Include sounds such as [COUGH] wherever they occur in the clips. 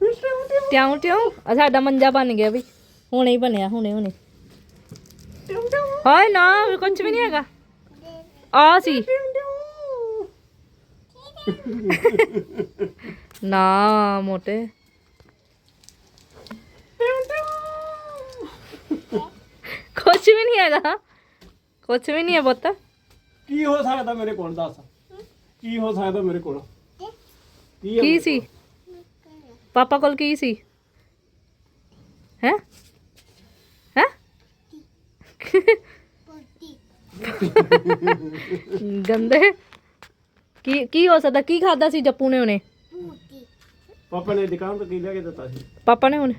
ਟਿਆਉ ਟਿਆਉ ਆ ਸਾਡਾ ਮੰਜਾ ਬਣ ਗਿਆ ਵੀ ਹੁਣੇ ਹੀ ਬਣਿਆ ਹੁਣੇ ਹੁਣੇ ਹਾਏ ਨਾ ਵੀ ਕੁਝ ਵੀ ਨਹੀਂ ਹੈਗਾ ਆ ਸੀ ਨਾ ਮੋਟੇ ਕੁਝ ਵੀ ਨਹੀਂ ਹੈਗਾ ਕੁਝ ਵੀ ਨਹੀਂ ਹੈ ਪੁੱਤ ਕੀ ਹੋ ਸਕਦਾ ਮੇਰੇ ਕੋਲ ਦੱਸ ਕੀ ਹੋ ਸਕਦਾ ਮੇਰੇ ਕੋਲ ਕੀ ਹੈ ਕੀ ਮੇਰੇ ਸੀ ਪਾਪਾ ਕੋਲ ਕੀ ਸੀ ਹੈ ਹੈ ਗੰਦੇ ਕੀ ਕੀ ਹੋ ਸਕਦਾ ਕੀ ਖਾਦਾ ਸੀ ਜੱਪੂ ਨੇ ਉਹਨੇ ਕੋਲ? ਪਾਪਾ ਨੇ ਦੁਕਾਨ ਤੋਂ ਕੀ ਲਿਆ ਕੇ ਦਿੱਤਾ ਸੀ ਪਾਪਾ ਨੇ ਉਹਨੇ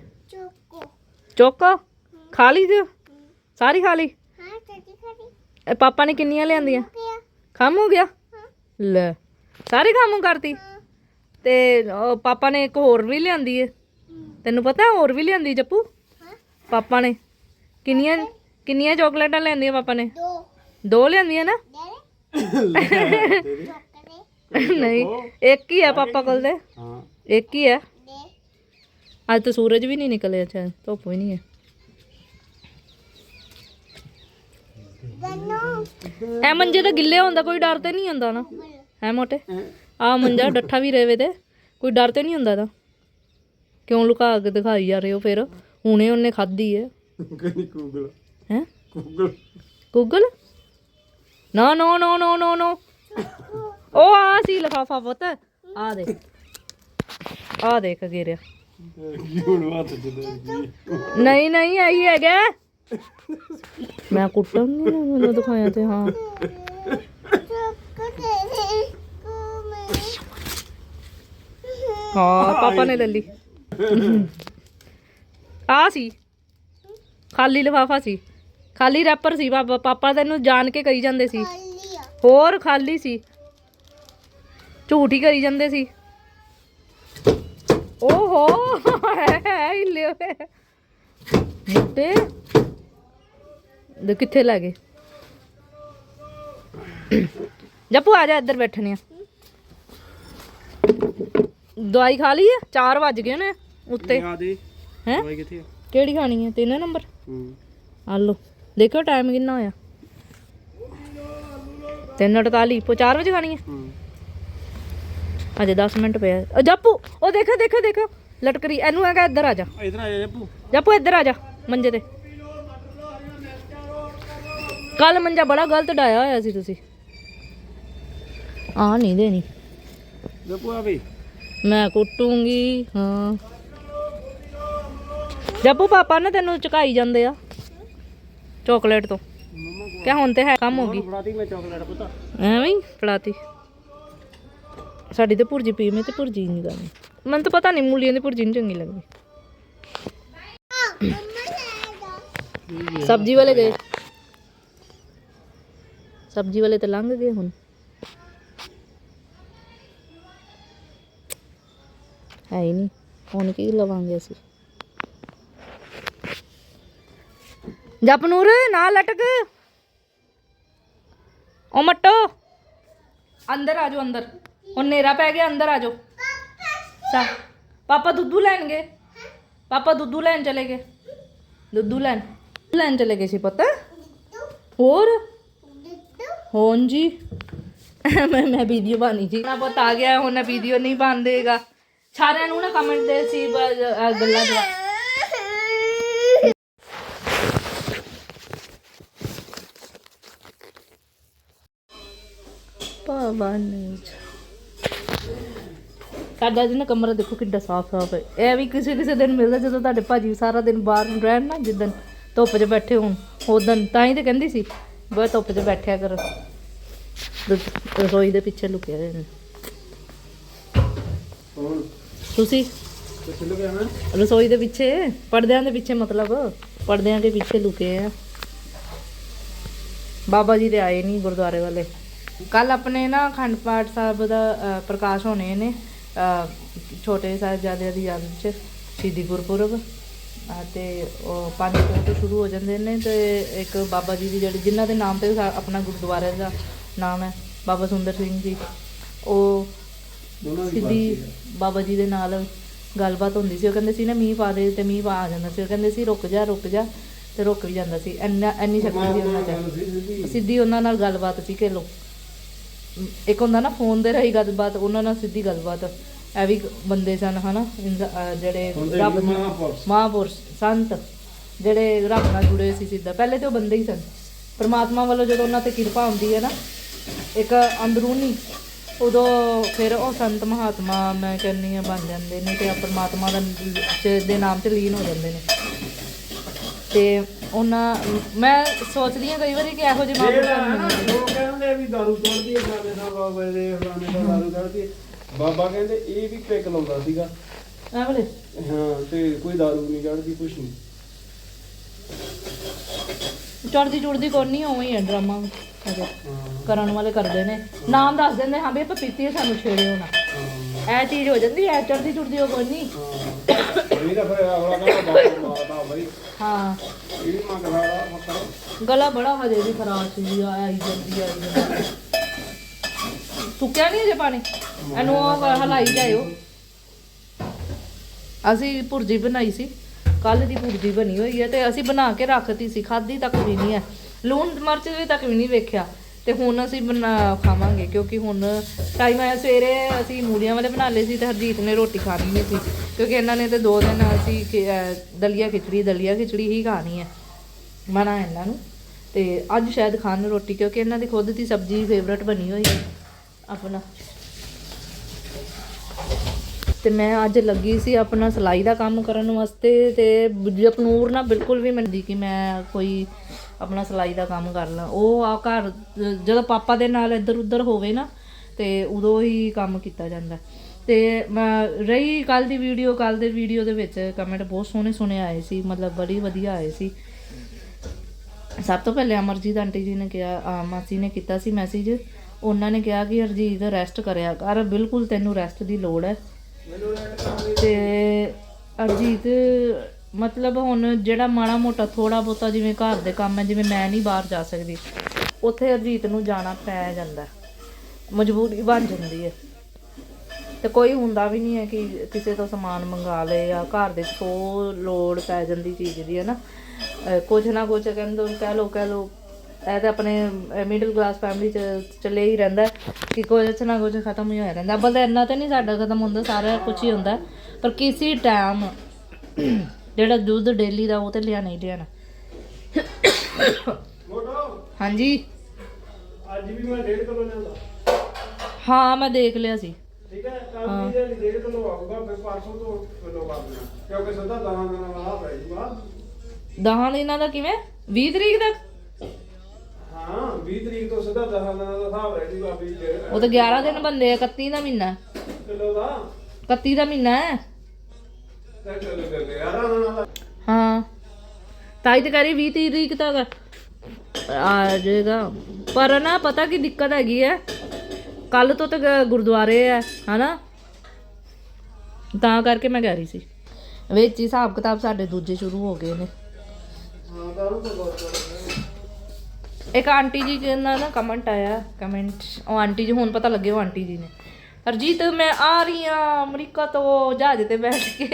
ਚੋਕੋ ਖਾ ਲਈ ਜੀ ਸਾਰੀ ਖਾ ਲਈ ਇਹ ਪਾਪਾ ਨੇ ਕਿੰਨੀਆਂ ਲਿਆਂਦੀਆਂ ਖਮ ਹੋ ਗਿਆ ਲੈ ਸਾਰੀ ਖਮ ਕਰਤੀ ਤੇ ਪਾਪਾ ਨੇ ਇੱਕ ਹੋਰ ਵੀ ਲਿਆਂਦੀ ਏ। ਤੈਨੂੰ ਪਤਾ ਹੋਰ ਵੀ ਲਿਆਂਦੀ ਜੱਪੂ? ਪਾਪਾ ਨੇ। ਕਿੰਨੀਆਂ ਕਿੰਨੀਆਂ ਚਾਕਲੇਟਾਂ ਲਿਆਂਦੀਆਂ ਪਾਪਾ ਨੇ? ਦੋ। ਲਿਆਂਦੀਆਂ ਨਾ? ਨਹੀਂ ਇੱਕ ਹੀ ਹੈ ਪਾਪਾ ਕੋਲ ਤੇ ਹਾਂ। ਇੱਕ ਹੀ ਹੈ ਅੱਜ ਤਾਂ ਸੂਰਜ ਵੀ ਨਹੀਂ ਨਿਕਲਿਆ ਅੱਛਾ ਧੁੱਪ ਵੀ ਨਹੀਂ ਹੈ। ਐ ਮੰਜੇ ਤਾਂ ਗਿੱਲੇ ਹੁੰਦਾ ਕੋਈ ਡਰ ਤੇ ਨਹੀਂ ਹੁੰਦਾ ਨਾ? ਹੈ ਮੋਟੇ? ਆ ਮੰਜਾ [LAUGHS] ਡੱਠਾ ਵੀ ਰਵੇ ਤੇ ਕੋਈ ਡਰ ਤੇ ਨਹੀਂ ਹੁੰਦਾ ਦਾ ਕਿਉਂ ਲੁਕਾ ਕੇ ਦਿਖਾਈ ਜਾ ਰਹੇ ਹੋ ਫਿਰ? ਹੁਣੇ ਉਹਨੇ ਖਾਧੀ ਹੈ ਕਹਿੰਦੀ ਗੂਗਲ ਹੈ? ਗੂਗਲ ਗੂਗਲ ਨਾ ਨੋ ਨੋ ਨੋ ਨੋ ਨੋ। ਉਹ ਆ ਸੀ ਲਫਾਫਾ ਪੁੱਤ। ਆ ਦੇ ਆ ਦੇਖ ਗਿਰਿਆ। ਹੁਣ ਨਹੀਂ ਨਹੀਂ ਆਈ ਹੈਗਾ। ਮੈਂ ਕੁੱਟਾਂਗੀ ਨਾ ਮੈਨੂੰ ਦਿਖਾਇਆ ਤੇ ਹਾਂ। ਹਾਂ ਪਾਪਾ ਨੇ ਲੈ ਲਈ। ਆ ਸੀ। ਖਾਲੀ ਲਿਫਾਫਾ ਸੀ। ਖਾਲੀ ਰੈਪਰ ਸੀ ਪਾਪਾ ਪਾਪਾ ਤੈਨੂੰ ਜਾਣ ਕੇ ਕਹੀ ਜਾਂਦੇ ਸੀ। ਹੋਰ ਖਾਲੀ ਸੀ। ਝੂਠ ਹੀ ਕਰੀ ਜਾਂਦੇ ਸੀ। ਓਹੋ ਹਿੱਲੇ ਹੋਏ। ਮੁੱਤੇ ਦੇ ਕਿੱਥੇ ਲੈ ਗਏ? ਜੱਪੂ ਆ ਜਾ ਇੱਧਰ ਬੈਠਨੇ ਆ। ਦਵਾਈ ਖਾ ਲਈ ਹੈ 4 ਵੱਜ ਗਏ ਨੇ ਉੱਤੇ। ਆ ਦੇ। ਹੈ? ਦਵਾਈ ਕਿੱਥੇ ਆ? ਕਿਹੜੀ ਖਾਣੀ ਹੈ ਤਿੰਨ ਨੰਬਰ? ਹੂੰ। ਆ ਲਓ। ਦੇਖੋ ਟਾਈਮ ਕਿੰਨਾ ਹੋਇਆ। 3:48 ਪੋ 4 ਵਜੇ ਖਾਣੀ ਹੈ ਹੂੰ। ਅਜੇ 10 ਮਿੰਟ ਪਿਆ ਉਹ ਜੱਪੂ ਉਹ ਦੇਖੋ ਦੇਖੋ ਦੇਖੋ। ਲਟਕਰੀ ਇਹਨੂੰ ਹੈਗਾ ਇੱਧਰ ਆ ਜਾ। ਇਧਰ ਆ ਜਾ ਜੱਪੂ। ਜੱਪੂ ਇੱਧਰ ਆ ਜਾ ਮੰਜੇ ਤੇ। ਕੱਲ ਮੰਜਾ ਬੜਾ ਗਲਤ ਡਾਇਆ ਹੋਇਆ ਸੀ ਤੁਸੀਂ। ਆ ਨਹੀਂ ਦੇਣੀ। ਜੱਪੂ ਆ ਵੀ। ਮੈਂ ਕੁੱਟੂੰਗੀ ਹਾਂ। ਜੱਪੂ ਪਾਪਾ ਨੇ ਤੈਨੂੰ ਚੁਕਾਈ ਜਾਂਦੇ ਆ। ਚਾਕਲੇਟ ਤੋਂ। ਕਿ ਹੁਣ ਤੇ ਹੈ ਕੰਮ ਹੋ ਗਈ। ਫੜਾਤੀ ਮੈਂ ਚਾਕਲੇਟ ਪੁੱਤਾ। ਐਵੇਂ ਹੀ ਫੜਾਤੀ। ਸਾਡੀ ਤੇ ਭੁਰਜੀ ਪੀ ਮੈਂ ਤੇ ਭੁਰਜੀ ਨਹੀਂ। ਕਰਨੀ ਮੈਨੂੰ ਤਾਂ ਪਤਾ ਨਹੀਂ ਮੂਲੀਆਂ ਦੀ ਭੁਰਜੀ ਨਹੀਂ ਚੰਗੀ ਲੱਗਦੀ। ਸਬਜ਼ੀ ਵਾਲੇ ਗਏ। ਸਬਜ਼ੀ ਵਾਲੇ ਤਾਂ ਲੰਘ ਗਏ ਹੁਣ। ਹੈ ਹੀ ਨਹੀਂ ਹੁਣ ਕੀ ਲਵਾਂਗੇ ਅਸੀਂ ਜਪਨੂਰ ਨਾ ਲਟਕ ਉਹ ਮੱਟੋ ਅੰਦਰ ਆ ਜਾਓ ਅੰਦਰ ਹੁਣ ਨੇਰਾ ਪੈ ਗਿਆ ਅੰਦਰ ਆ ਜਾਓ ਸਾ ਪਾਪਾ ਦੁੱਧੂ ਲੈਣਗੇ ਪਾਪਾ ਦੁੱਧੂ ਲੈਣ ਚਲੇ ਗਏ ਦੁੱਧੂ ਲੈਣ ਲੈਣ ਚਲੇ ਗਏ ਸੀ ਪਤਾ ਹੋਰ ਹੋਂ ਜੀ ਮੈਂ ਮੈਂ ਵੀਡੀਓ ਬਾਨੀ ਜੀ ਨਾ ਪੁੱਤ ਆ ਗਿਆ ਹੁਣ ਵੀਡੀਓ ਨਹੀਂ ਬਣ ਦੇਗਾ ਸਾਰਿਆਂ ਨੂੰ ਨਾ ਕਮੈਂਟ ਦੇ ਸੀ ਗੱਲਾਂ ਦੇ। ਪਵਨ ਸਾਡਾ ਜੀ ਨਾ ਕਮਰਾ ਦੇਖੋ ਕਿੱਡਾ ਸਾਫ਼ ਸਾਫ਼ ਹੈ। ਇਹ ਵੀ ਕਿਸੇ ਕਿਸੇ ਦਿਨ ਮਿਲਦਾ ਜਦੋਂ ਤੁਹਾਡੇ ਭਾਜੀ ਸਾਰਾ ਦਿਨ ਬਾਹਰ ਨੂੰ ਰਹਿਣ ਨਾ ਜਿੱਦਨ ਧੁੱਪ 'ਚ ਬੈਠੇ ਹੋਣ ਉਦੋਂ ਤਾਂ ਹੀ ਤੇ ਕਹਿੰਦੀ ਸੀ ਬਈ ਧੁੱਪ 'ਚ ਬੈਠਿਆ ਕਰ। ਰਸੋਈ ਦੇ ਪਿੱਛੇ ਲੁਕਿਆ ਹੋਏ ਨੇ ਤੁਸੀਂ? ਕਿੱਥੇ ਲੁਕਿਆ ਮੈਂ ਰਸੋਈ ਦੇ ਪਿੱਛੇ? ਪਰਦਿਆਂ ਦੇ ਪਿੱਛੇ ਮਤਲਬ? ਪਰਦਿਆਂ ਦੇ ਪਿੱਛੇ ਲੁਕੇ ਆ। ਬਾਬਾ ਜੀ ਦੇ ਆਏ ਨਹੀਂ ਗੁਰਦੁਆਰੇ ਵਾਲੇ। ਕੱਲ ਆਪਣੇ ਨਾ ਅਖੰਡ ਪਾਠ ਸਾਹਿਬ ਦਾ ਪ੍ਰਕਾਸ਼ ਹੋਣੇ ਨੇ ਛੋਟੇ ਸਾਹਿਬਜ਼ਾਦਿਆਂ ਦੀ ਯਾਦ ਵਿੱਚ ਸ਼ਹੀਦੀ ਗੁਰਪੁਰਬ। ਅ, ਤੇ ਉਹ ਪੰਜ ਕੋਹ ਤੋਂ ਸ਼ੁਰੂ ਹੋ ਜਾਂਦੇ ਨੇ ਤੇ ਇੱਕ ਬਾਬਾ ਜੀ ਦੀ ਜਿਹੜੀ ਜਿਨ੍ਹਾਂ ਦੇ ਨਾਮ ਤੇ ਆਪਣਾ ਗੁਰਦੁਆਰੇ ਦਾ ਨਾਮ ਹੈ ਬਾਬਾ ਸੁੰਦਰ ਸਿੰਘ ਜੀ। ਉਹ ਦੋਨਾਂ ਦੀ ਸਿੱਧੀ ਬਾਬਾ ਜੀ ਦੇ ਨਾਲ ਗੱਲਬਾਤ ਹੁੰਦੀ ਸੀ। ਉਹ ਕਹਿੰਦੇ ਸੀ ਨਾ ਮੀਂਹ ਪਾ ਦੇ ਤੇ ਮੀਂਹ ਪਾ ਆ ਜਾਂਦਾ ਸੀ। ਉਹ ਕਹਿੰਦੇ ਸੀ ਰੁਕ ਜਾ ਰੁਕ ਜਾ ਤੇ ਰੁਕ ਵੀ ਜਾਂਦਾ ਸੀ। ਇੰਨਾ ਇੰਨੀ ਸ਼ਕਤੀ ਸੀ ਉਹਨਾਂ 'ਚ। ਸਿੱਧੀ। ਉਹਨਾਂ ਨਾਲ ਗੱਲਬਾਤ ਸੀ ਕਿ ਲੋ ਇੱਕ ਹੁੰਦਾ ਨਾ ਫੋਨ ਦੇ ਰਹੀ ਗੱਲਬਾਤ ਉਹਨਾਂ ਨਾਲ ਸਿੱਧੀ ਗੱਲਬਾਤ। ਇਹ ਵੀ ਬੰਦੇ ਸਨ ਹਨਾ? ਜਿਹੜੇ ਰੱਬ ਮਹਾਂਪੁਰਸ਼ ਸੰਤ ਜਿਹੜੇ ਰੱਬ ਨਾਲ ਜੁੜੇ ਸੀ ਸਿੱਧਾ। ਪਹਿਲੇ ਤੇ ਉਹ ਬੰਦੇ ਹੀ ਸਨ। ਪਰਮਾਤਮਾ ਵੱਲੋਂ ਜਦੋਂ ਉਹਨਾਂ ਤੇ ਕਿਰਪਾ ਹੁੰਦੀ ਹੈ ਨਾ ਇੱਕ ਅੰਦਰੂਨੀ ਉਦੋਂ ਫਿਰ ਉਹ ਸੰਤ ਮਹਾਤਮਾ ਮੈਂ ਕਹਿੰਨੀ ਆ ਬਣ ਜਾਂਦੇ ਨੇ ਤੇ ਆ ਪਰਮਾਤਮਾ ਦਾ ਦੇ ਨਾਮ 'ਚ ਲੀਨ ਹੋ ਜਾਂਦੇ ਨੇ। ਤੇ ਉਹਨਾਂ ਮੈਂ ਸੋਚਦੀ ਹਾਂ ਕਈ ਵਾਰੀ ਕਿ ਇਹੋ ਜਿਹੇ ਨੂੰ ਮਿਲਣ। ਉਹ ਕਹਿੰਦੇ ਵੀ ਦਾਰੂ ਚੜਦੀ ਹੈ ਫਲਾਣੇ ਦਾ ਬਾਬਾ ਦੇ ਫਲਾਣੇ ਦਾ ਦਾਰੂ ਚੜਦੀ ਹੈ। ਬਾਬਾ ਕਹਿੰਦੇ ਇਹ ਵੀ ਪਿਕ ਲਾਉਂਦਾ ਸੀਗਾ। ਐ ਵਾਲੇ? ਹਾਂ ਤੇ ਕੋਈ ਦਾਰੂ ਨਹੀਂ ਚੜਦੀ ਕੁਛ ਨਹੀਂ। ਚੜਦੀ ਚੁੜਦੀ ਕੋਈ ਨਹੀਂ ਉਵੇਂ ਹੀ ਹੈ ਡਰਾਮਾ। ਅਜੇ ਕਰਨ ਵਾਲੇ ਕਰਦੇ ਨੇ। ਨਾਮ ਦੱਸ ਦਿੰਦੇ ਹਾਂ ਵੀ ਆਪਾਂ ਪੀਤੀ ਹੈ ਸਾਨੂੰ ਛੇੜਿਓ ਨਾ। ਇਹ ਚੀਜ਼ ਹੋ ਜਾਂਦੀ ਐ ਚੜਦੀ ਚੁੜਦੀ ਉਹ ਕੋਈ ਨਹੀਂ ਹਾਂ। ਇਹ ਤਾਂ ਫਿਰ ਅਗਲਾ ਕਹਿੰਦਾ ਬਾਬਾ ਮਾਰਦਾ ਬਈ। ਹਾਂ। ਇਹ ਵੀ ਮੰਗਦਾ ਫੱਕਰ ਗਲਾ ਬੜਾ ਹਜੇ ਵੀ ਖਰਾਬ ਸੀ ਆਈ ਜਾਂਦੀ ਆਈ ਜਾਂਦੀ ਸੁੱਕਿਆ ਨਹੀਂ ਜੇ ਪਾਣੀ? ਇਹਨੂੰ ਉਹ ਹਲਾਈ ਜਾਇਓ। ਅਸੀਂ ਭੁਰਜੀ ਬਣਾਈ ਸੀ। ਕੱਲ ਦੀ ਭੁਰਜੀ ਬਣੀ ਹੋਈ ਹੈ ਤੇ ਅਸੀਂ ਬਣਾ ਕੇ ਰੱਖਤੀ ਸੀ ਖਾਦੀ ਤੱਕ ਵੀ ਨਹੀਂ ਹੈ। ਲੂਣ ਮਿਰਚ ਵੀ ਤੱਕ ਵੀ ਨਹੀਂ ਵੇਖਿਆ ਤੇ ਹੁਣ ਅਸੀਂ ਬਣਾ, ਖਾਵਾਂਗੇ ਕਿਉਂਕਿ ਹੁਣ ਟਾਈਮ ਆਇਆ, ਸਵੇਰੇ ਅਸੀਂ ਮੂਲੀਆਂ ਵਾਲੇ ਬਣਾ ਲਏ ਸੀ ਤੇ ਹਰਜੀਤ ਨੇ ਰੋਟੀ ਖਾਣੀ ਨਹੀਂ ਸੀ ਕਿਉਂਕਿ ਇਹਨਾਂ ਨੇ ਤੇ ਦੋ ਦਿਨ ਅਸੀਂ ਖਿ- ਦਲੀਆ ਖਿਚੜੀ ਦਲੀਆ ਖਿਚੜੀ ਹੀ ਖਾਣੀ ਹੈ ਮਨਾ ਇਹਨਾਂ ਨੂੰ। ਤੇ ਅੱਜ ਸ਼ਾਇਦ ਖਾਣ ਰੋਟੀ ਕਿਉਂਕਿ ਇਹਨਾਂ ਦੀ ਖੁਦ ਦੀ ਸਬਜ਼ੀ ਫੇਵਰਟ ਬਣੀ ਹੋਈ ਹੈ ਆਪਣਾ। ਤੇ ਮੈਂ ਅੱਜ ਲੱਗੀ ਸੀ ਆਪਣਾ ਸਿਲਾਈ ਦਾ ਕੰਮ ਕਰਨ ਵਾਸਤੇ ਤੇ ਜਪਨੂਰ ਨਾ ਬਿਲਕੁਲ ਵੀ ਮੰਨਦੀ ਕਿ ਮੈਂ ਕੋਈ ਆਪਣਾ ਸਿਲਾਈ ਦਾ ਕੰਮ ਕਰ ਲਾਂ। ਉਹ ਆ ਘਰ ਜਦੋਂ ਪਾਪਾ ਦੇ ਨਾਲ ਇੱਧਰ ਉੱਧਰ ਹੋਵੇ ਨਾ ਤੇ ਉਦੋਂ ਹੀ ਕੰਮ ਕੀਤਾ ਜਾਂਦਾ। ਤੇ ਮੈਂ ਰਹੀ ਕੱਲ ਦੀ ਵੀਡੀਓ ਕੱਲ ਦੇ ਵੀਡੀਓ ਦੇ ਵਿੱਚ ਕਮੈਂਟ ਬਹੁਤ ਸੋਹਣੇ ਸੋਹਣੇ ਆਏ ਸੀ ਮਤਲਬ ਬੜੀ ਵਧੀਆ ਆਏ ਸੀ। ਸਭ ਤੋਂ ਪਹਿਲੇ ਅਮਰਜੀਤ ਆਂਟੀ ਜੀ ਨੇ ਕਿਹਾ ਆ, ਮਾਸੀ ਨੇ ਕੀਤਾ ਸੀ ਮੈਸੇਜ ਉਹਨਾਂ ਨੇ ਕਿਹਾ ਕਿ ਹਰਜੀਤ ਰੈਸਟ ਕਰਿਆ ਕਰ ਬਿਲਕੁਲ ਤੈਨੂੰ ਰੈਸਟ ਦੀ ਲੋੜ ਹੈ। ਤੇ ਅਰਜੀਤ, ਮਤਲਬ ਹੁਣ ਜਿਹੜਾ ਮਾੜਾ ਮੋਟਾ ਥੋੜਾ ਬਹੁਤਾ ਜਿਵੇਂ ਘਰ ਦੇ ਕੰਮ ਹੈ, ਜਿਵੇਂ ਮੈਂ ਨਹੀਂ ਬਾਹਰ ਜਾ ਸਕਦੀ, ਉੱਥੇ ਅਰਜੀਤ ਨੂੰ ਜਾਣਾ ਪੈ ਜਾਂਦਾ ਮਜਬੂਰੀ ਬਣ ਜਾਂਦੀ ਹੈ। ਤੇ ਕੋਈ ਹੁੰਦਾ ਵੀ ਨਹੀਂ ਹੈ ਕਿ ਕਿਸੇ ਤੋਂ ਸਮਾਨ ਮੰਗਾ ਲਏ ਜਾਂ ਘਰ ਦੇ ਸੋ ਲੋੜ ਪੈ ਜਾਂਦੀ ਚੀਜ਼ ਦੀ, ਹੈ ਨਾ? ਅਹ ਕੁਝ ਨਾ ਕੁਝ ਕਹਿੰਦੇ, ਕਹਿ ਲੋ ਕਹਿ ਲੋ ਇਹ ਤਾਂ ਆਪਣੇ ਮਿਡਲ ਕਲਾਸ ਫੈਮਿਲੀ ਚ ਚੱਲੇ ਹੀ ਰਹਿੰਦਾ ਕਿ ਕੁਝ ਨਾ ਕੁਝ ਖਤਮ ਹੀ ਹੋਇਆ ਰਹਿੰਦਾ। ਅੱਬਲ ਤਾਂ ਇੰਨਾ ਤੇ ਨਹੀਂ ਸਾਡਾ ਖਤਮ ਹੁੰਦਾ ਸਾਰਾ ਕੁਝ ਹੀ ਹੁੰਦਾ। ਪਰ ਕਿਸੇ ਟਾਈਮ ਜਿਹੜਾ ਦੁੱਧ ਡੇਲੀ ਦਾ ਉਹ ਤੇ ਲਿਆ ਨਹੀਂ ਲਿਆਣਾ ਹਾਂਜੀ? ਅੱਜ ਵੀ ਮੈਂ 1.5 ਕਿਲੋ ਲਿਆਂਦਾ। ਹਾਂ ਮੈਂ ਦੇਖ ਲਿਆ ਸੀ। ਠੀਕ ਹੈ ਕੱਲ ਵੀ ਜੇ 1.5 ਕਿਲੋ ਆਊਗਾ ਫਿਰ ਪਰਸੋਂ ਤੋਂ ਕਿਲੋ ਕਰ ਦੇਣਾ। ਕਿਉਂਕਿ ਸਿੱਧਾ 10 ਦਿਨਾਂ ਵਾਲਾ ਪੈ ਜੂਗਾ ਦਹਾਂ ਦਿਨਾਂ ਦਾ ਕਿਵੇਂ? 20 ਤਰੀਕ ਤੱਕ? ਹਾਂ 20 ਤਰੀਕ ਤੋਂ ਸਿੱਧਾ 10 ਦਿਨਾਂ ਦਾ ਹਿਸਾਬ ਰਹਿ ਜੂਗਾ ਵੀ ਉਹ ਤਾਂ 11 ਦਿਨ ਬੰਦੇ ਆ 31 ਦਾ ਮਹੀਨਾ। ਕਿਲੋ ਦਾ? 31 ਦਾ ਮਹੀਨਾ ਹੈ। ਤੇ ਕਿਲੋ ਦੇ 11 ਦਿਨਾਂ ਦਾ। ਹਾਂ। ਤਾਈ ਤੇ ਕਰੀ 20 ਤਰੀਕ ਤੱਕ। ਆ ਜਾਏਗਾ। ਪਰ ਨਾ ਪਤਾ ਕੀ ਦਿੱਕਤ ਹੈਗੀ ਹੈ। ਕੱਲ ਤੋਂ ਤਾਂ ਗੁਰਦੁਆਰੇ ਹੈ ਹਨਾ? ਤਾਂ ਕਰਕੇ ਮੈਂ ਕਹਿ ਰਹੀ ਸੀ। ਵਿੱਚ ਹੀ ਹਿਸਾਬ ਕਿਤਾਬ ਸਾਡੇ ਦੂਜੇ ਸ਼ੁਰੂ ਹੋ ਗਏ ਨੇ। ਹਾਂ ਤਾਂ ਉਹ ਤਾਂ ਬਹੁਤ ਇੱਕ ਆਂਟੀ ਜੀ ਦਾ ਨਾ ਕਮੈਂਟ ਆਇਆ ਕਮੈਂਟ ਉਹ ਆਂਟੀ ਜੀ, ਹੁਣ ਪਤਾ ਲੱਗੇ ਉਹ ਆਂਟੀ ਜੀ ਨੇ। ਹਰਜੀਤ, ਮੈਂ ਆ ਰਹੀ ਹਾਂ, ਅਮਰੀਕਾ ਤੋਂ ਜਹਾਜ਼ ਤੇ ਬੈਠ ਕੇ।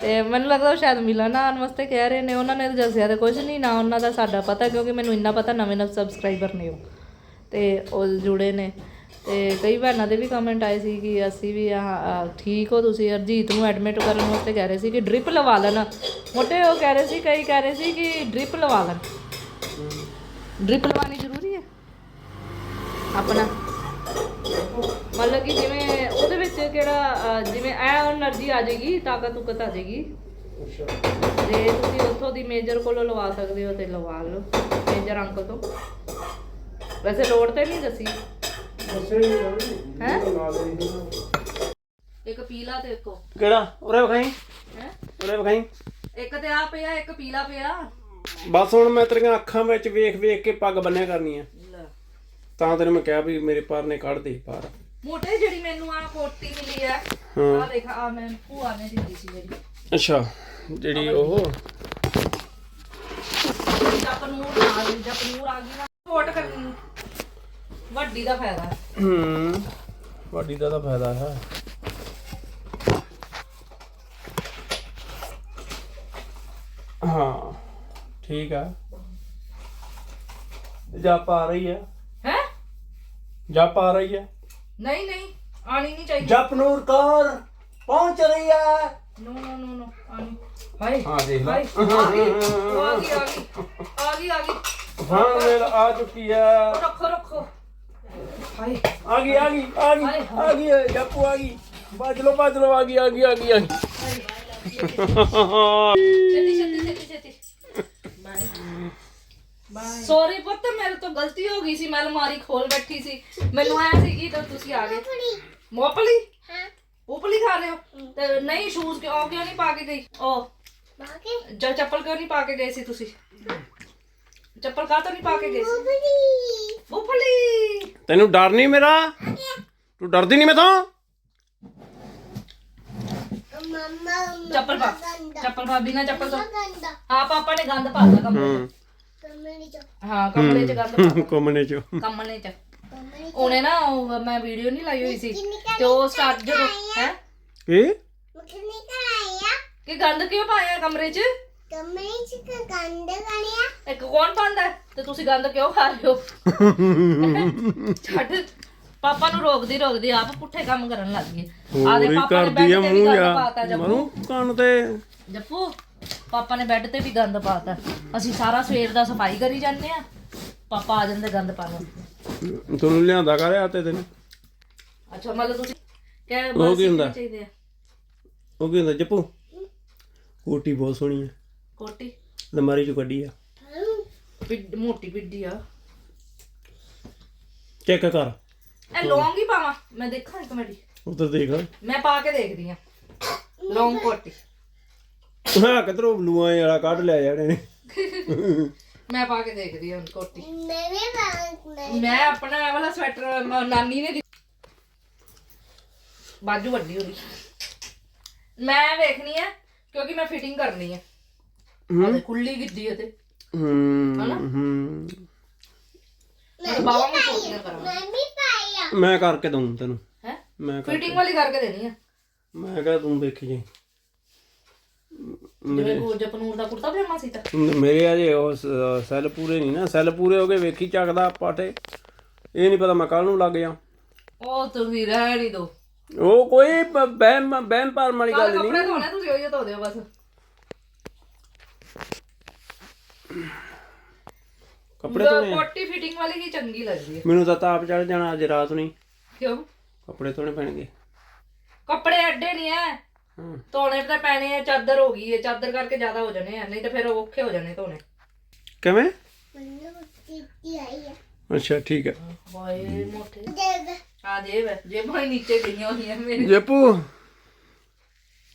ਤੇ ਮੈਨੂੰ ਲੱਗਦਾ ਉਹ ਸ਼ਾਇਦ ਮਿਲਣ ਆਉਣ ਵਾਸਤੇ ਕਹਿ ਰਹੇ ਨੇ। ਉਹਨਾਂ ਨੇ ਦੱਸਿਆ ਤਾਂ ਕੁਝ ਨਹੀਂ, ਨਾ ਉਹਨਾਂ ਦਾ ਸਾਡਾ ਪਤਾ, ਕਿਉਂਕਿ ਮੈਨੂੰ ਇੰਨਾ ਪਤਾ ਨਵੇਂ ਨਵੇਂ ਸਬਸਕ੍ਰਾਈਬਰ ਨੇ ਉਹ। ਤੇ ਉਹ ਜੁੜੇ ਨੇ। ਤੇ ਕਈ ਭੈਣਾਂ ਦੇ ਵੀ ਕਮੈਂਟ ਆਏ ਸੀ ਕਿ ਅਸੀਂ ਵੀ ਆਹ ਆਹ, ਠੀਕ ਹੋ ਤੁਸੀਂ। ਹਰਜੀਤ ਨੂੰ ਐਡਮਿਟ ਕਰਨ ਵਾਸਤੇ ਕਹਿ ਰਹੇ ਸੀ ਕਿ ਡ੍ਰਿਪ ਲਵਾ ਲੈਣ। ਮੋਟੇ ਉਹ ਕਹਿ ਰਹੇ ਸੀ, ਕਈ ਕਹਿ ਰਹੇ ਸੀ ਕਿ ਡ੍ਰਿਪ ਲਵਾ ਲੈਣ। ਡ੍ਰਿਪ ਲਵਾਉਣੀ ਜ਼ਰੂਰੀ ਹੈ? ਆਪਣਾ। ਮਤਲਬ ਕਿ ਜਿਵੇਂ ਉਹਦੇ ਵਿੱਚ ਕਿਹੜਾ ਅਹ, ਜਿਵੇਂ ਐ એનર્ਜੀ ਆ ਜਾਏਗੀ ਤਾਕਤ ਤੁਕਤ ਆ ਜਾਏਗੀ। ਜੇ ਤੁਸੀਂ ਉੱਥੋਂ ਦੀ ਮੇਜਰ ਕੋਲੋਂ ਲਵਾ ਸਕਦੇ ਹੋ ਤੇ ਲਵਾ ਲਓ ਮੇਜਰ ਅੰਕਲ ਤੋਂ। ਵੈਸੇ ਲੋੜ ਤੇ ਨਹੀਂ ਦੱਸੀ। ਹੈਂ? ਇੱਕ ਪੀਲਾ ਤੇ ਇੱਕੋ ਕਿਹੜਾ? ਉਰੇ ਵਿਖਾਈ। ਹੈ? ਉਰੇ ਵਿਖਾਈ। ਇੱਕ ਤੇ ਆ ਪਿਆ ਇੱਕ ਪੀਲਾ ਪਿਆ। ਬਸ ਹੁਣ ਮੈਂ ਤੇਰੀਆਂ ਅੱਖਾਂ ਵਿੱਚ ਵੇਖ ਵੇਖ ਕੇ ਪੱਗ ਬੰਨਿਆ ਕਰਨੀ ਆ ਲੈ। ਤਾਂ ਤੈਨੂੰ ਮੈਂ ਕਿਹਾ ਵੀ ਮੇਰੇ ਪਰ ਨੇ ਕੱਢ ਦੇ ਪਰ ਮੋਟੇ ਜਿਹੜੀ ਮੈਨੂੰ ਆ ਕੋਟੀ ਮਿਲੀ ਆ ਆ ਦੇਖ ਆ ਮੈਂ ਭੂਆ ਨੇ ਦਿੱਤੀ ਸੀ ਜਿਹੜੀ। ਅੱਛਾ ਜਿਹੜੀ ਉਹ? ਵੱਡੀ ਦਾ ਫਾਇਦਾ ਹੈ। ਹਾਂ। ਠੀਕ ਆ ਜਪ ਆ ਰਹੀ ਹੈ ਹੈ ਜਪ ਆ ਰਹੀ ਹੈ ਨਹੀਂ ਨਹੀਂ ਆਣੀ ਨਹੀਂ ਚਾਹੀਦੀ ਜਪ ਨੂਰ ਕੌਰ ਪਹੁੰਚ ਰਹੀ ਹੈ ਨੋ ਨੋ ਨੋ ਨੋ ਆਣੀ ਹਾਏ ਹਾਂ ਦੇਖ ਲੈ ਹਾਏ ਆ ਗਈ ਉਹ ਆ ਗਈ ਆ ਗਈ ਆ ਗਈ ਆ ਗਈ ਹਾਂ ਵੇਲ ਆ ਚੁੱਕੀ ਹੈ ਉਹ ਰੱਖੋ ਰੱਖੋ ਹਾਏ ਆ ਗਈ ਆ ਗਈ ਆ ਗਈ ਆ ਗਈ ਹੈ, ਜੱਪੂ ਆ ਗਈ ਭੱਜ ਲੋ ਭੱਜ ਲੋ ਆ ਗਈ ਆ ਗਈ ਆ ਗਈ ਆ ਗਈ ਛੇਤੀ ਛੇਤੀ ਛੇਤੀ ਛੇਤੀ ਬਾਏ ਬਾਏ ਸੌਰੀ ਪੁੱਤ ਮੇਰੇ ਤੋਂ ਗਲਤੀ ਹੋ ਗਈ ਸੀ ਮੈਂ ਅਲਮਾਰੀ ਖੋਲ ਬੈਠੀ ਸੀ। ਮੈਨੂੰ ਐ ਸੀ ਕਿ ਤਾਂ ਤੁਸੀਂ ਆ ਗਏ। ਮੋਪਲੀ ਹਾਂ। ਉਪਲੀ ਖਾ ਰਹੇ ਹੋ? ਤੇ ਨਹੀਂ ਸ਼ੂਜ਼ ਕਿਉਂ ਕਿਉਂ ਨਹੀਂ ਪਾ ਕੇ ਗਈ? ਉਹ ਬਾਕੀ ਜੋ ਚੱਪਲ ਕਿਉਂ ਨਹੀਂ ਪਾ ਕੇ ਗਏ ਸੀ ਤੁਸੀਂ? ਚੱਪਲ ਕਾਹ ਤੋਂ ਨਹੀਂ ਪਾ ਕੇ ਗਏ ਸੀ? ਉਪਲੀ ਤੈਨੂੰ ਡਰ ਨਹੀਂ ਮੇਰਾ? ਤੂੰ ਡਰਦੀ ਨਹੀਂ ਮੈਥੋਂ ਮਮਾ ਚੱਪਲ ਪਾ। ਚੱਪਲ ਪਾ ਬਿਨਾ ਚੱਪਲ ਤੋਂ। ਗੰਦਾ। ਹਾਂ ਪਾਪਾ ਨੇ ਗੰਦ ਪਾਤਾ ਕਮਰੇ 'ਚ ਕਮੜੀ ਚ ਹਾਂ ਕਮਰੇ 'ਚ। ਕਮਰੇ ਉਹਨੇ ਨਾ ਉਹ ਮੈਂ ਵੀਡੀਓ ਨਹੀਂ ਲਾਈ ਹੋਈ ਸੀ ਤੇ ਉਹ ਸਟਾਰਟ ਜਦੋਂ ਹੈ? ਕੀ? ਕਰਾਇਆ ਕਿ ਗੰਦ ਕਿਉਂ ਪਾਇਆ ਕਮਰੇ 'ਚ? ਕਮੜੀ ਚ ਗੰਦਾ ਕਰਿਆ ਇੱਕ ਕੌਣ ਪਾਉਂਦਾ? ਤੇ ਤੁਸੀਂ ਗੰਦ ਕਿਉਂ ਖਾ ਰਹੇ ਹੋ? ਛੱਡ। ਪਾਪਾ ਨੂੰ ਰੋਕਦੀ ਰੋਕਦੀ ਆਪ ਪੁੱਠੇ ਕੰਮ ਕਰਨ ਲੱਗ ਗਈ। ਆਦੇ ਪਾਪਾ ਨੇ ਆ ਤੇ ਵੀ ਮੂੰਹ ਗੰਦ ਪਾਤਾ ਜਾ ਜੱਪੂ। ਮਨੂੰ ਕੰਨ ਤੇ। ਜੱਪੂ। ਪਾਪਾ ਨੇ ਬੈੱਡ ਤੇ ਵੀ ਗੰਦ ਪਾਤਾ। ਅਸੀਂ ਸਾਰਾ ਸਵੇਰ ਦਾ ਸਫ਼ਾਈ ਕਰੀ ਜਾਂਦੇ ਆ ਪਾਪਾ ਆ ਜਾਂਦੇ ਗੰਦ ਪਾਣ ਤੁਹਾਨੂੰ ਲਿਆਂਦਾ ਕਰਿਆ ਤੇ ਤੈਨੂੰ? ਅੱਛਾ ਮਤਲਬ ਤੁਸੀਂ ਕਿ ਉਹ ਕੀ ਹੁੰਦਾ? ਚਾਹੀਦੇ ਆ? ਉਹ ਕੀ ਹੁੰਦਾ ਜੱਪੂ? ਕੋਟੀ ਬਹੁਤ ਸੋਹਣੀ ਹੈ ਕੋਟੀ? ਅਲਮਾਰੀ ਚੋਂ ਕੱਢੀ ਆ। ਪਿੱਡ ਮੋਟੀ ਪਿੱਡੀ ਆ। ਚੈੱਕ ਕਰ। ਇਹ ਲੌਂਗ ਹੀ ਪਾਵਾਂ। ਮੈਂ ਦੇਖਾਂ ਇੱਕ ਮਿੰਟ। ਉਧਰ ਦੇਖ। ਮੈਂ ਪਾ ਕੇ ਦੇਖਦੀ ਆ ਲੌਂਗ ਕੋਟੀ। ਕਿਧਰੋਂ ਬਲੂਆਂ ਵਾਲਾ ਕੱਢ ਲਿਆ ਨੇ। ਮੈਂ ਪਾ ਕੇ ਦੇਖਦੀ ਹਾਂ ਕੋਟੀ। ਮੈਂ ਵੀ ਮੈਂ ਆਪਣਾ ਇਹ ਵਾਲਾ ਸਵੈਟਰ ਮ- ਨਾਨੀ ਨੇ ਦਿੱਤਾ। ਬਾਜੂ ਵੱਡੀ ਹੋਣੀ ਮੈਂ ਵੇਖਣੀ ਹੈ ਕਿਉਂਕਿ ਮੈਂ ਫਿਟਿੰਗ ਕਰਨੀ ਹੈ। ਉਹਦੇ ਖੁੱਲੀ ਗਿੱਦੀ ਹੈ ਤੇ। ਹੂੰ ਹਨਾ? ਹੂੰ। ਮੈਂ ਬਾਵਾ ਨੂੰ ਕੋਟੀਆਂ ਕਰਾਂ ਮੈਂ ਵੀ ਪਾਇਆ ਮੈਂ ਕਰਕੇ ਦਊਂ ਤੈਨੂੰ। ਹੈ? ਮੈਂ ਕਰ ਫਿਟਿੰਗ ਵਾਲੀ ਕਰਕੇ ਦੇਣੀ ਹੈ ਮੈਂ ਕਹਾਂ ਤੂੰ ਵੇਖੀ ਜਾਈਂ। ਜਿਵੇਂ ਉਹ ਜਪਨੂਰ ਦਾ ਕੁੜਤਾ ਪਜਾਮਾ ਸੀ ਤਾਂ। ਮੇਰੇ ਅਜੇ ਉਹ ਸ- ਸੈੱਲ ਪੂਰੇ ਨਹੀਂ ਨਾ। ਸੈੱਲ ਪੂਰੇ ਹੋ ਗਏ ਵੇਖੀ ਚੱਕਦਾ ਪਾਟੇ ਇਹ ਨਹੀਂ ਪਤਾ ਮੈਂ ਕੱਲ ਨੂੰ ਲੱਗ ਜਾ। ਉਹ ਤੁਸੀਂ ਰਹਿ ਨਹੀਂ ਦੋ। ਉਹ ਕੋਈ ਬ- ਬਹਿਮ ਬਹਿਮ ਵਾਲੀ ਕੱਲ ਗੱਲ ਨਹੀਂ ਕੱਪੜੇ ਧੋਣੇ ਤੁਸੀਂ ਉਹੀ ਧੋ ਦਿਓ ਬਸ। ਕੱਪੜੇ ਧੋਣੇ ਆ। ਕੋਟੀ ਫਿਟਿੰਗ ਵਾਲੀ ਹੀ ਚੰਗੀ ਲੱਗਦੀ ਹੈ ਮੈਨੂੰ ਤਾਂ ਤਾਪ ਚੜ ਜਾਣਾ ਅੱਜ ਰਾਤ ਨੂੰ ਹੀ। ਕਿਉਂ? ਕੱਪੜੇ ਧੋਣੇ ਪੈਣਗੇ। ਕੱਪੜੇ ਅੱਡੇ ਨਹੀਂ ਐ। ਹਾਂ ਧੋਣੇ ਤਾਂ ਪੈਣੇ ਆ ਚਾਦਰ ਹੋ ਗਈ ਹੈ ਚਾਦਰ ਕਰਕੇ ਜ਼ਿਆਦਾ ਹੋ ਜਾਣੇ ਆ ਨਹੀਂ ਤਾਂ ਫਿਰ ਔਖੇ ਹੋ ਜਾਣੇ ਧੋਣੇ। ਕਿਵੇਂ? ਮੈਨੂੰ ਕਿੱਤੀ ਆਈ ਆ। ਅੱਛਾ ਠੀਕ ਹੈ ਮੋਟੇ। ਆ ਜੇਬ ਹੈ ਜੇਬਾਂ ਹੀ ਨੀਚੇ ਗਈਆਂ ਹੋਈਆਂ ਮੇਰੇ। ਜੱਪੂ।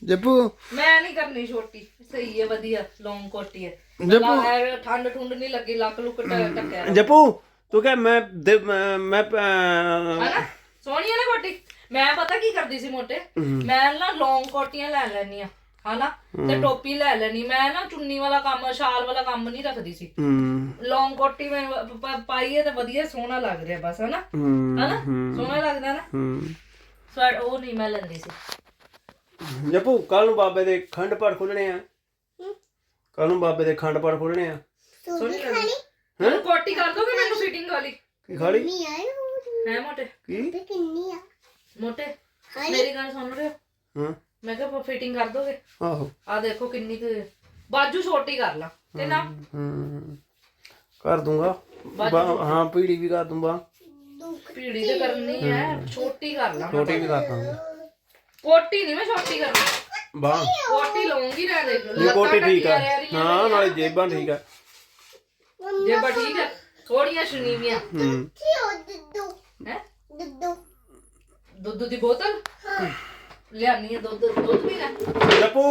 ਜੱਪੂ। ਮੈਂ ਨਹੀਂ ਕਰਨੀ ਛੋਟੀ ਸਹੀ ਹੈ ਵਧੀਆ ਲੌਂਗ ਕੋਟੀ ਹੈ ਜੱਪੂ। ਠੰਡ ਠੁੰਡ ਨਹੀਂ ਲੱਗੀ ਲੱਕ ਲੁੱਕ ਟੱਕਿਆ ਜੱਪੂ ਤੂੰ ਕਹ ਮੈਂ ਦੇ- ਮੈਂ ਮੈਂ, ਅਹ, ਹਨਾ? ਸੋਹਣੀ ਹੈ ਨਾ ਕੋਟੀ? ਮੈਂ ਪਤਾ ਕੀ ਕਰਦੀ ਸੀ ਮੋਟੇ? ਮੈਂ ਨਾ ਲੌਂਗ ਕੋਟੀਆਂ ਲੈ ਲੈਣੀ ਆ ਹਨਾ? ਤੇ ਟੋਪੀ ਲੈ ਲੈਣੀ ਮੈਂ ਨਾ ਚੁੰਨੀ ਵਾਲਾ ਕੰਮ ਸ਼ਾਲ ਵਾਲਾ ਕੰਮ ਨਹੀਂ ਰੱਖਦੀ ਸੀ। ਹੂੰ। ਲੌਂਗ ਕੋਟੀ ਮੈਂ ਪ- ਪ- ਪਾਈ ਹੈ ਤੇ ਵਧੀਆ ਸੋਹਣਾ ਲੱਗ ਰਿਹਾ ਬਸ ਹਨਾ? ਹੂੰ ਹਨਾ? ਸੋਹਣਾ ਲੱਗਦਾ ਨਾ? ਹੂੰ। ਸਵੈਟ ਉਹ ਨਹੀਂ ਮੈਂ ਲੈਂਦੀ ਸੀ। ਜੱਪੂ ਕੱਲ ਨੂੰ ਬਾਬੇ ਦੇ ਖੰਡ ਪਾਠ ਖੁੱਲਣੇ ਆ। ਕੱਲ ਨੂੰ ਬਾਬੇ ਦੇ ਖੰਡ ਪਾਠ ਖੁੱਲਣੇ ਆ। ਵੀ ਖਾਣੀ? ਮੈਨੂੰ ਕੋਟੀ ਕਰ ਦੋਗੇ ਮੈਨੂੰ ਫਿਟਿੰਗ ਵਾਲੀ? ਕੀ ਖਾਲੀ? ਨਹੀਂ ਉਹ ਹੈ ਮੋਟੇ? ਕੀ? ਤੇ ਕਿੰਨੀ ਆ? ਮੋਟੇ ਮੇਰੀ ਗੱਲ ਸੁਣ ਰਹੇ ਹੋ? ਹਾਂ। ਮੈਂ ਕਿਹਾ ਫਿਟਿੰਗ ਕਰ ਦੋਗੇ? ਆਹੋ। ਆ ਦੇਖੋ ਕਿੰਨੀ ਕੁ ਬਾਜੂ ਛੋਟੀ ਕਰ ਲਾ। ਤੇ ਨਾ? ਹੂੰ। ਕਰ ਦੂੰਗਾ। ਬਾ- ਹਾਂ ਪੀੜੀ ਵੀ ਕਰ ਦੂੰਗਾ। ਪੀੜੀ ਤੇ ਕਰਨੀ ਹੈ ਛੋਟੀ ਕਰ ਲਾ। ਛੋਟੀ ਵੀ ਕਰ ਦਾਂਗਾ। ਕੋਟੀ ਨਹੀਂ ਮੈਂ ਛੋਟੀ ਕਰਨੀ। ਬਾਹ ਕੋਟੀ ਲਵਾਂਗੀ ਨਾ ਦੇਖ ਇਹ ਕੋਟੀ ਠੀਕ ਆ। ਹਾਂ ਨਾਲੇ ਜੇਬਾਂ ਠੀਕ ਆ। ਜੇਬਾ ਠੀਕ ਹੈ ਥੋੜੀਆਂ ਸ਼ਨੀਵੀਆਂ ਹੂੰ। ਕੀ ਹੋ ਦੁੱਦੂ? ਹੈ? ਦੁੱਦੂ। ਦੁੱਧ ਦੀ ਬੋਤਲ? ਲਿਆਨੀ ਹੈ ਦੁੱਧ ਦੁੱਧ ਵੀ ਨਾ ਜੱਪੂ।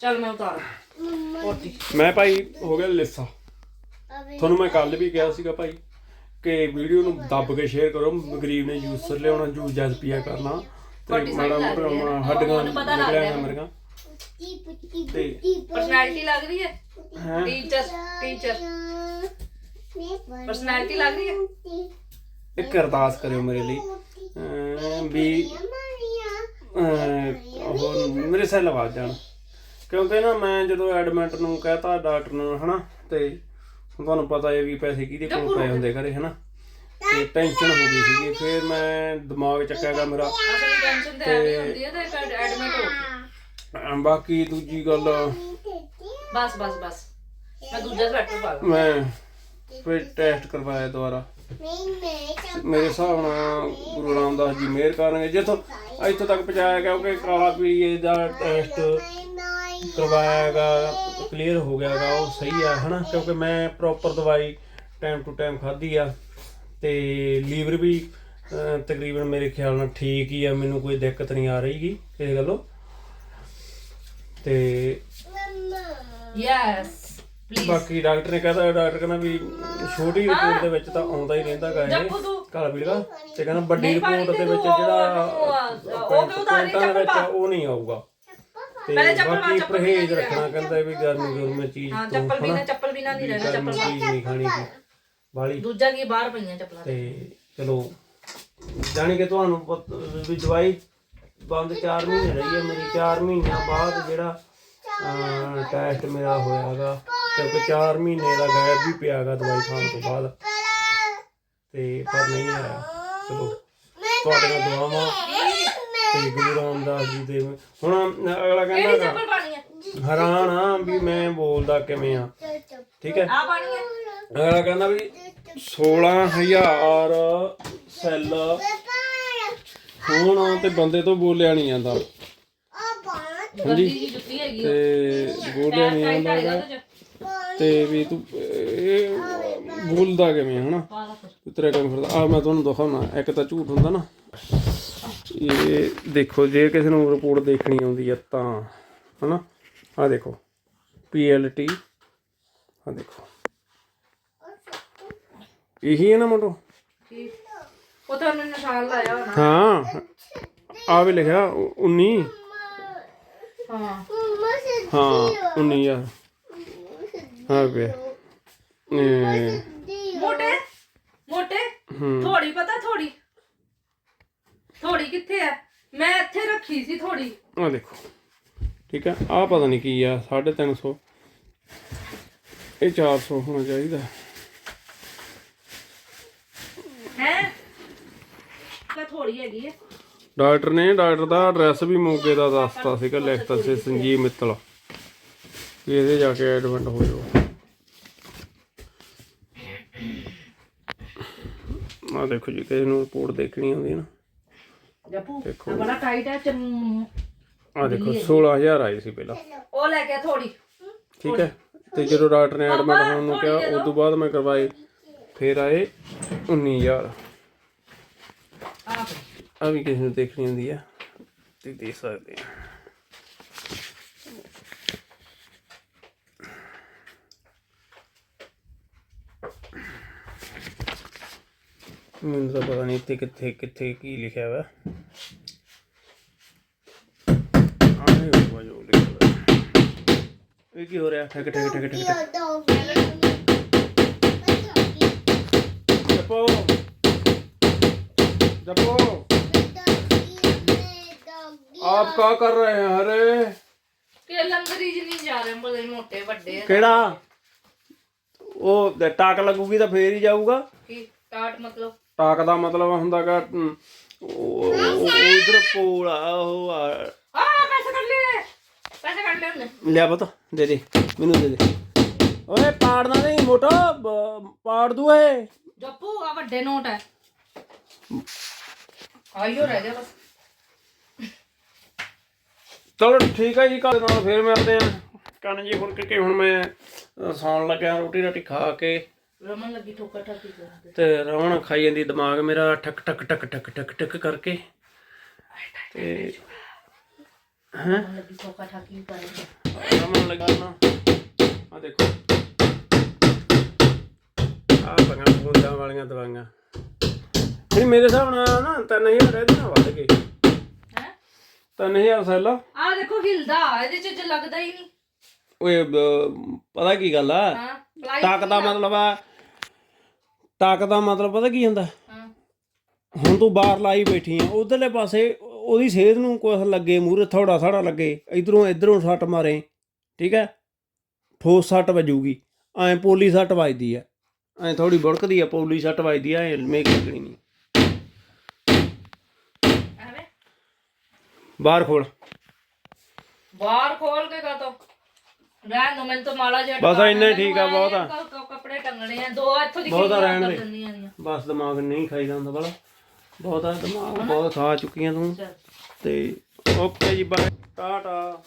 ਚੱਲ ਮੈਂ ਉਤਾਰ। ਮੰਮਾ ਕੋਟੀ ਮੈਂ ਭਾਈ ਹੋ ਗਿਆ ਲਿੱਸਾ। ਤੁਹਾਨੂੰ ਮੈਂ ਕੱਲ ਵੀ ਕਿਹਾ ਸੀਗਾ ਭਾਈ ਕਿ ਵੀਡੀਓ ਨੂੰ ਦੱਬ ਕੇ ਸ਼ੇਅਰ ਕਰੋ। ਗਰੀਬ ਨੇ ਜੂਸਰ ਲਿਆਉਣਾ ਜੂਸ ਜਸ ਪੀਆ ਕਰਨਾ। ਤੇ ਮਾੜਾ ਮੋਟਾ। ਹੱਡੀਆਂ ਉਹਨੂੰ ਪਤਾ ਲੱਗ ਨਿਕਲਿਆ। ਮੇਰੀਆਂ ਪਰਸਨੈਲਿਟੀ ਲੱਗ ਰਹੀ ਹੈ? ਟੀਚਰ ਟੀਚਰ ਪਰਸਨੈਲਿਟੀ ਲੱਗ ਰਹੀ ਹੈ। ਇੱਕ ਅਰਦਾਸ ਕਰਿਓ ਮੇਰੇ ਲਈ। ਵੀ ਉਹ ਮੇਰੇ ਸੈੱਲ ਵੱਜ ਜਾਣ। ਕਿਉਂਕਿ ਨਾ ਮੈਂ ਜਦੋਂ ਐਡਮਿਟ ਨੂੰ ਕਹਤਾ ਡਾਕਟਰ ਨੂੰ ਹਨਾ ਤੇ ਤੁਹਾਨੂੰ ਪਤਾ ਹੈ ਵੀ ਪੈਸੇ ਕਿਹਦੇ ਕੋਲ ਪਏ ਹੁੰਦੇ ਘਰੇ ਹਨਾ। ਤੇ ਟੈਨਸ਼ਨ ਹੋ ਗਈ ਸੀਗੀ। ਫਿਰ ਮੈਂ ਦਿਮਾਗ ਚੱਕਿਆਗਾ ਮੇਰਾ। ਅਸਲੀ ਟੈਨਸ਼ਨ ਤੇ ਐਵੇਂ ਹੁੰਦੀ ਹੈ ਤੇ ਐਡਮਿਟ ਹੋ ਗਈ। ਅਮ ਬਾਕੀ ਦੂਜੀ ਗੱਲ ਬਸ ਬਸ ਬਸ। ਮੈਂ ਦੂਜਾ ਸਵੈਟਰ ਪਾ ਲਾਂ। ਮੈਂ ਫਿਰ ਟੈਸਟ ਕਰਵਾਇਆ ਦੁਬਾਰਾ। ਮੇਰੇ ਹਿਸਾਬ ਨਾਲ ਗੁਰੂ ਰਾਮਦਾਸ ਜੀ ਮਿਹਰ ਕਰਨਗੇ। ਜਿੱਥੋਂ ਇੱਥੋਂ ਤੱਕ ਪਹੁੰਚਾਇਆ ਗਿਆ ਕਿ ਕਾਲਾ ਪੀਲੀਏ ਦਾ ਟੈਸਟ ਕਰਵਾਇਆ ਕਰਵਾਇਆਗਾ ਕਲੀਅਰ ਹੋ ਗਿਆ ਗਾ ਉਹ ਸਹੀ ਆ, ਹਨਾ? ਕਿਉਂਕਿ ਮੈਂ ਪ੍ਰੋਪਰ ਦਵਾਈ ਟਾਈਮ ਟੂ ਟਾਈਮ ਖਾਧੀ ਆ ਤੇ ਲੀਵਰ ਵੀ ਤਕਰੀਬਨ ਮੇਰੇ ਖਿਆਲ ਨਾਲ ਠੀਕ ਹੀ ਆ, ਮੈਨੂੰ ਕੋਈ ਦਿੱਕਤ ਨਹੀਂ ਆ ਰਹੀਗੀ ਇਹ ਗੱਲੋਂ। ਤੇ ਯੈਸ ਪਲੀਜ਼ ਬਾਕੀ ਡਾਕਟਰ ਨੇ ਕਹਤਾ ਡਾਕਟਰ ਕਹਿੰਦਾ ਵੀ ਛੋਟੀ ਰਿਪੋਰਟ ਦੇ ਵਿੱਚ ਤਾਂ ਆਉਂਦਾ ਹੀ ਰਹਿੰਦਾਗਾ ਇਹ। ਜੱਪੂ ਤੂੰ। ਕਾਲਾ ਪੀਲਾ ਤੇ ਕਹਿੰਦਾ ਵੱਡੀ ਨਹੀਂ ਪਾਣੀ ਰਿਪੋਰਟ ਦੇ ਵਿੱਚ ਤੂੰ ਜਿਹੜਾ ਉਹ- ਉਤਾਰ ਦੇ ਵਿੱਚ ਚੱਪਲ। ਉਹ ਨਹੀਂ ਆਊਗਾ। ਤੇ ਪਹਿਲੇ ਚੱਪਲ ਪਾ, ਬਾਕੀ ਚੱਪਲ ਪਰਹੇਜ਼ ਰੱਖਣਾ ਕਹਿੰਦਾ ਵੀ ਗਰਮੀ ਗਰਮੀ ਚੀਜ਼ ਹਾਂ ਤੋਂ ਚੱਪਲ ਵੀ ਨਾ ਹਨਾ? ਚੱਪਲ ਵੀ ਨਾ ਨਹੀਂ ਰਹਿਣਾ ਗਰਮੀ ਚੱਪਲ ਚੀਜ਼ ਨਹੀਂ ਖਾਣੀ ਵਾਲੀ ਦੂਜਾ ਕੀ ਬਾਹਰ ਪਈਆਂ ਚੱਪਲਾਂ ਤੇ ਚਲੋ ਜਾਣੀ ਕਿ ਤੁਹਾਨੂੰ ਪਤ- ਵੀ ਦਵਾਈ ਬੰਦ 4 ਮਹੀਨੇ ਰਹੀ ਹੈ ਮੇਰੀ 4 ਮਹੀਨਿਆਂ ਬਾਅਦ ਜਿਹੜਾ ਟੈਸਟ ਮੇਰਾ ਹੋਇਆਗਾ। ਕਿਉਂਕਿ 4 ਮਹੀਨੇ ਦਾ ਗੈਪ ਵੀ ਪਿਆਗਾ ਦਵਾਈ ਖਾਣ ਤੋਂ ਬਾਅਦ। ਤੇ ਪਰ ਨਹੀਂ ਆਇਆ। ਚਲੋ ਤੁਹਾਡੀਆਂ ਦੁਆਵਾਂ ਤੇ ਗੁਰੂ ਰਾਮਦਾਸ ਜੀ ਦੇ ਹੁਣ ਅਗਲਾ ਕਹਿੰਦਾ ਹੈਰਾਨ ਆ ਵੀ ਮੈਂ ਬੋਲਦਾ ਕਿਵੇਂ ਆ। ਠੀਕ ਹੈ? ਆ ਪਾਣੀ ਹੈ ਅਗਲਾ ਕਹਿੰਦਾ ਵੀ 16000 ਸੈੱਲ ਹੋਣ ਤੇ ਬੰਦੇ ਤੋਂ ਬੋਲਿਆ ਨਹੀਂ ਜਾਂਦਾ। ਗੰਦੀ ਜੀ ਜੁੱਤੀ ਹੈਗੀ ਉਹ। ਤੇ ਬੋਲਿਆ ਨਹੀਂ ਜਾਂਦਾ ਤੇ ਵੀ ਤੂੰ ਇਹ ਬੋਲਦਾ ਕਿਵੇਂ ਹਨਾ। ਤੇਰੇ ਕੰਮ ਫਿਰਦਾ। ਆ ਮੈਂ ਤੁਹਾਨੂੰ ਦਿਖਾਉਣਾ ਇੱਕ ਤਾਂ ਝੂਠ ਹੁੰਦਾ ਨਾ। ਇਹ ਦੇਖੋ ਜੇ ਕਿਸੇ ਨੂੰ ਰਿਪੋਰਟ ਦੇਖਣੀ ਆਉਂਦੀ ਆ ਤਾਂ ਹਨਾ? ਆ ਦੇਖੋ ਪੀਐਲਟੀ ਆ ਦੇਖੋ। ਇਹੀ ਹੈ ਨਾ ਮੋਟੋ? ਠੀਕ ਉਹ ਤਾਂ ਉਹਨੇ ਨਿਸ਼ਾਨ ਲਾਇਆ ਹੋਣਾ। ਹਾਂ ਆ ਵੀ ਲਿਖਿਆ 19 ਹਾਂ। ਹਾਂ 19000 ਹਾਂ ਪਿਆ ਇਹ ਮੋਟੇ ਮੋਟੇ ਹੂੰ। ਥੋੜੀ ਪਤਾ ਥੋੜੀ? ਥੋੜੀ ਕਿੱਥੇ ਆ ਮੈਂ ਇੱਥੇ ਰੱਖੀ ਸੀ ਥੋੜੀ। ਆ ਦੇਖੋ। ਠੀਕ ਹੈ ਆ ਪਤਾ ਨਹੀਂ ਕੀ ਆ 350 ਇਹ 400 ਹੋਣਾ ਚਾਹੀਦਾ। ਹੈ? ਤਾਂ ਥੋੜੀ ਹੈਗੀ ਹੈ ਡਾਕਟਰ ਨੇ ਡਾਕਟਰ ਦਾ ਐਡਰੈਸ ਵੀ ਮੋਗੇ ਦਾ ਦੱਸਤਾ ਸੀਗਾ ਲਿਖਤਾ ਸੀ ਸੰਜੀਵ ਮਿੱਤਲ। ਵੀ ਇਹਦੇ ਜਾ ਕੇ ਐਡਮਿਟ ਹੋ ਜਾਓ ਆ ਦੇਖੋ ਜੀ ਕਿਸੇ ਨੂੰ ਰਿਪੋਰਟ ਦੇਖਣੀ ਹੁੰਦੀ ਨਾ। ਜੱਪੂ ਦੇਖੋ। ਆ ਬੜਾ ਟਾਈਟ ਹੈ ਚਮ ਆ ਦੇਖੋ 16000 ਆਈ ਸੀ ਪਹਿਲਾਂ। ਉਹ ਲੈ ਕੇ ਥੋੜੀ ਠੀਕ ਹੈ? ਤੇ ਜਦੋਂ ਡਾਕਟਰ ਨੇ ਐਡਮਿਟ ਹੋਣ ਨੂੰ ਕਿਹਾ ਉਸ ਤੋਂ ਬਾਅਦ ਮੈਂ ਕਰਵਾਏ ਫਿਰ ਆਏ 19000 ਆ ਆ ਵੀ ਕਿਸੇ ਨੂੰ ਦੇਖਣੀ ਹੁੰਦੀ ਆ ਤੇ ਦੇਖ ਸਕਦੇ ਆ ਮੈਨੂੰ ਤਾਂ ਪਤਾ ਨਹੀਂ ਇੱਥੇ ਕਿੱਥੇ ਕਿੱਥੇ ਕੀ ਲਿਖਿਆ ਹੋਇਆ ਆਹ ਹੋਊਗਾ ਜੋ ਲਿਖਿਆ ਹੋਇਆ ਇਹ ਕੀ ਹੋ ਰਿਹਾ ਠਕ ਠਕ ਠਕ ਠਕ ਠਕ ਜਪੋ ਜਪੋ आप क्या कर रहे हैं अरे ਕਿ ਲੰਗਰੀ ਜੀ ਨਹੀਂ ਜਾ ਰਹੇ ਬੜੇ ਮੋਟੇ ਵੱਡੇ ਕਿਹੜਾ ਉਹ ਤੇ ਟਾਕ ਦਾ ਮਤਲਬ ਹੁੰਦਾਗਾ ਉਧਰ ਪੋਲ ਆ ਉਹ ਆ। ਆ ਪੈਸੇ ਕੱਢ ਲੈ ਪੈਸੇ ਕੱਢ ਲੈ ਉਹਨੇ। ਲਿਆ ਪਤਾ ਦੇ ਦੇ ਮੈਨੂੰ ਦੇ ਦੇ। ਓਏ ਪਾੜਨਾ ਨਹੀਂ ਮੋਟਾ ਪਾੜ ਦੂ ਏ ਜੱਪੂ ਆ ਵੱਡੇ ਨੋਟ ਹੈ ਆਇਓ ਰਹਿ ਗਿਆ ਬਸ। ਚਲੋ ਠੀਕ ਹੈ ਜੀ ਕੱਲ ਨਾਲ ਫੇਰ ਮਿਲਦੇ ਆ। ਕੰਨ ਜੀ ਹੁਣ ਕਿ ਹੁਣ ਮੈਂ ਸੌਣ ਲੱਗਿਆ ਰੋਟੀ ਰਾਟੀ ਖਾ ਕੇ। ਰਮਨ ਲੱਗੀ ਠੋਕਾ ਠਾਕੀ ਕਰਨ ਤੇ। ਰਵਣ ਖਾਈ ਜਾਂਦੀ ਦਿਮਾਗ ਮੇਰਾ ਠਕ ਠਕ ਠਕ ਠਕ ਠਕ ਠਕ ਕਰਕੇ। ਤੇ ਹੈਂ? ਰਮਨ ਲੱਗੀ ਠੋਕਾ ਠਾਕੀ ਕਰਨ ਰਮਣ ਲੱਗਾ ਨਾ। ਆ ਦੇਖੋ। ਆ ਪੰਗਾ ਬੋਲਾਂ ਵਾਲੀਆਂ ਦਵਾਈਆਂ। ਨਹੀਂ ਮੇਰੇ ਹਿਸਾਬ ਨਾਲ ਨਾ 3000 ਇਹਦੇ ਨਾਲ ਵੱਧ ਗਏ। ਹੈ? 3000 ਸੈੱਲ। ਆ ਦੇਖੋ ਹਿਲਦਾ ਇਹਦੇ ਚ ਜ ਲੱਗਦਾ ਹੀ ਨਹੀਂ। ਓਏ ਪਤਾ ਕੀ ਗੱਲ ਆ? ਟਾਕ ਦਾ ਮਤਲਬ ਆ ਟਾਕ ਦਾ ਮਤਲਬ ਪਤਾ ਕੀ ਹੁੰਦਾ? ਹਾਂ ਹੁਣ ਤੂੰ ਬਾਹਰ ਲਾਈ ਬੈਠੀ ਆ ਉਧਰਲੇ ਪਾਸੇ ਉਹਦੀ ਸਿਹਤ ਨੂੰ ਕੁਛ ਲੱਗੇ ਮੂਰੇ ਥੋੜਾ ਥੋੜਾ ਲੱਗੇ ਇਧਰੋਂ ਇਧਰੋਂ ਸੱਟ ਮਾਰੇ ਠੀਕ ਹੈ? ਠੋਸ ਸੱਟ ਵੱਜੂਗੀ ਐ ਪੋਲੀ ਸੱਟ ਵੱਜਦੀ ਹੈ ਐ ਥੋੜੀ ਬੁੜਕਦੀ ਹੈ ਪੋਲੀ ਸੱਟ ਵੱਜਦੀ ਐ ਮੇਕ ਲੱਗਣੀ ਨਹੀਂ। ਬਾਹਰ ਖੋਲ। ਬਾਹਰ ਖੋਲ ਕੇ ਕਾ ਤੋ ਰਹਿਣ ਦੋ ਮੈਨੂੰ ਤਾਂ ਮਾਲਾ ਜਿਹਾ ਬਸ ਇੰਨਾ ਹੀ ਠੀਕ ਆ, ਬਹੁਤ। ਆ। ਕੱਪੜੇ ਟੰਗਣੇ ਆ ਦੋ ਇੱਥੋਂ ਦੀ ਬਹੁਤ ਆ, ਖਿੱਚੀਆਂ ਰਹਿਣ ਦੇ। ਬਸ ਦਿਮਾਗ ਨਹੀਂ ਖਾਈਦਾ ਹੁੰਦਾ ਬੜਾ ਬਹੁਤ ਆ ਦਿਮਾਗ ਬਹੁਤ ਖਾ ਚੁੱਕੀਆਂ ਤੂੰ। ਤੇ ਓਕੇ ਜੀ ਬਾਏ ਟਾਟਾ।